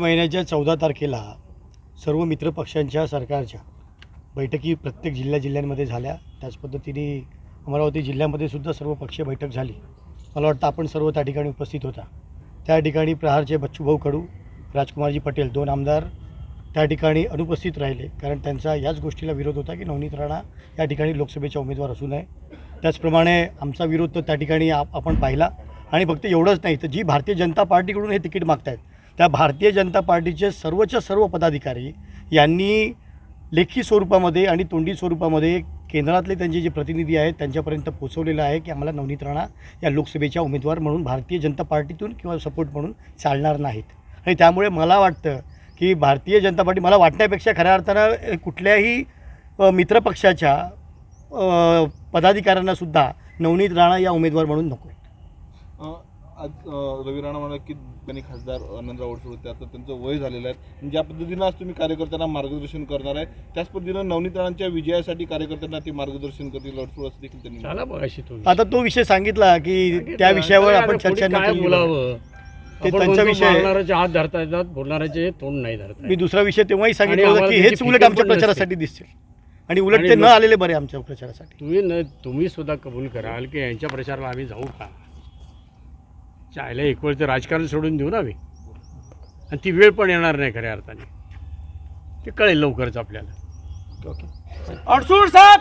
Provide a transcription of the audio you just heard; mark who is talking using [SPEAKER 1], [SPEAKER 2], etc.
[SPEAKER 1] महिन्याच्या चौदा तारखेला सर्व मित्रपक्षांच्या सरकारच्या बैठकी प्रत्येक जिल्ह्या जिल्ह्यांमध्ये झाल्या. त्याच पद्धतीने अमरावती जिल्ह्यामध्ये सुद्धा सर्व पक्षीय बैठक झाली. मला वाटतं आपण सर्व त्या ठिकाणी उपस्थित होता. त्या ठिकाणी प्रहारचे बच्चूभाऊ कडू राजकुमारजी पटेल दोन आमदार त्या ठिकाणी अनुपस्थित राहिले. कारण त्यांचा याच गोष्टीला विरोध होता की नवनीत राणा या ठिकाणी लोकसभेच्या उमेदवार असू नये. त्याचप्रमाणे आमचा विरोध तर त्या ठिकाणी आप आपण पाहिला. आणि फक्त एवढंच नाही तर जी भारतीय जनता पार्टीकडून हे तिकीट मागतायत त्या भारतीय जनता पार्टीचे सर्वच्या सर्व पदाधिकारी यांनी लेखी स्वरूपामध्ये आणि तोंडी स्वरूपामध्ये केंद्रातले त्यांचे जे प्रतिनिधी आहेत त्यांच्यापर्यंत पोचवलेलं आहे की आम्हाला नवनीत राणा या लोकसभेच्या उमेदवार म्हणून भारतीय जनता पार्टीतून किंवा सपोर्ट म्हणून चालणार नाहीत. आणि त्यामुळे मला वाटतं की भारतीय जनता पार्टी मला वाटण्यापेक्षा खऱ्या अर्थानं कुठल्याही मित्रपक्षाच्या पदाधिकाऱ्यांनासुद्धा नवनीत राणा या उमेदवार म्हणून नको.
[SPEAKER 2] आहेत आज अ, रवी राणा म्हणाले की त्यांनी खासदार आनंदराव अडसूळ होते आता त्यांचं वय झालेलं आहे. ज्या पद्धतीनं आज तुम्ही कार्यकर्त्यांना मार्गदर्शन करणार आहे त्याच पद्धतीनं नवनीत राणांच्या विजयासाठी कार्यकर्त्यांना ते मार्गदर्शन करतील अडसूळ असं देखील त्यांनी
[SPEAKER 3] झाला बघाशी तुम्ही
[SPEAKER 1] आता तो विषय सांगितला की त्या विषयावर आपण चर्चा
[SPEAKER 3] काय
[SPEAKER 1] नाही
[SPEAKER 3] बोलावं?
[SPEAKER 1] ते
[SPEAKER 3] आपण
[SPEAKER 1] त्यांचा विषय आहे.
[SPEAKER 3] हात धरता येतात बोलणाऱ्याचे तोंड नाही धरता
[SPEAKER 1] मी दुसरा विषय तेव्हाही सांगितलं
[SPEAKER 3] आम्हाला
[SPEAKER 1] की हेच
[SPEAKER 3] त्याची
[SPEAKER 1] उलट
[SPEAKER 3] फिकीर
[SPEAKER 1] आमच्या
[SPEAKER 3] पण नसते.
[SPEAKER 1] प्रचारासाठी दिसतील. आणि उलट
[SPEAKER 3] आणि
[SPEAKER 1] ते न
[SPEAKER 3] लोक-
[SPEAKER 1] आलेले बरे आमच्या प्रचारासाठी.
[SPEAKER 3] तुम्ही न तुम्ही सुद्धा कबूल कराल की यांच्या प्रचाराला आम्ही जाऊ का? चायला एक वेळ ते राजकारण सोडून देऊ ना आम्ही. आणि ती वेळ पण येणार नाही खऱ्या अर्थाने. ते कळेल लवकरच आपल्याला.
[SPEAKER 1] ओके
[SPEAKER 4] अडसूळ साहेब!